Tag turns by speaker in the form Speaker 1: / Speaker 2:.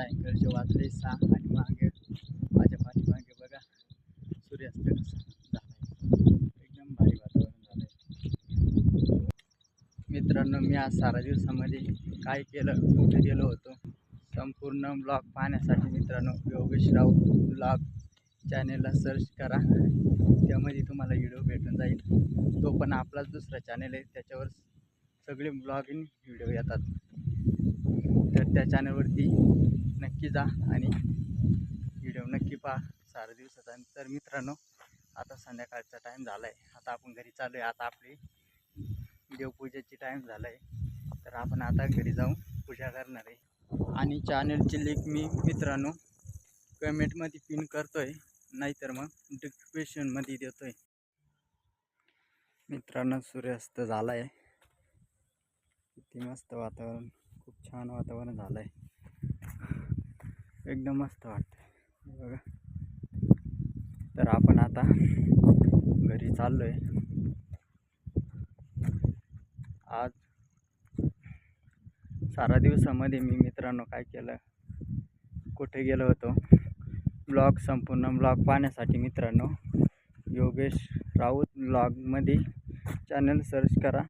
Speaker 1: सायंकाळचे वाजले सहा आणि मागे माझ्या पाठीमागे बघा सूर्यास्त कसा झालाय. एकदम भारी वातावरण झालंय. मित्रांनो मी आज सारा दिवसामध्ये काय केलं कुठे गेलो होतो संपूर्ण ब्लॉग पाहण्यासाठी मित्रांनो योगेश राऊत ब्लॉग चॅनेलला सर्च करा. त्यामध्ये तुम्हाला व्हिडिओ भेटून जाईल. तो पण आपलाच दुसरा चॅनेल आहे. त्याच्यावर सगळे ब्लॉगिंग व्हिडिओ येतात. तर त्या चॅनलवरती नक्की जा आणि व्हिडिओ नक्की पहा. सारा दिवसाचा तर मित्रांनो आता संध्याकाळचा टाईम झाला आहे आता आपण घरी चालू आहे. आता आपली देवपूजेची टाईम झाला आहे तर आपण आता घरी जाऊन पूजा करणार आहे. आणि चॅनलची लिंक मी मित्रांनो कमेंटमध्ये पिन करतो आहे नाहीतर मग डिस्क्रिप्शनमध्ये देतो आहे मित्रांनो सूर्यास्त झाला आहे किती मस्त वातावरण. खूप छान वातावरण झालं आहे एकदम मस्त वाटतं बघा. तर आपण आता घरी चाललो आहे आज सारा दिवसामध्ये मी मित्रांनो काय केलं? कुठे गेलो होतो? ब्लॉग संपूर्ण ब्लॉग पाहण्यासाठी मित्रांनो योगेश राऊत ब्लॉगमध्ये चॅनल सर्च करा.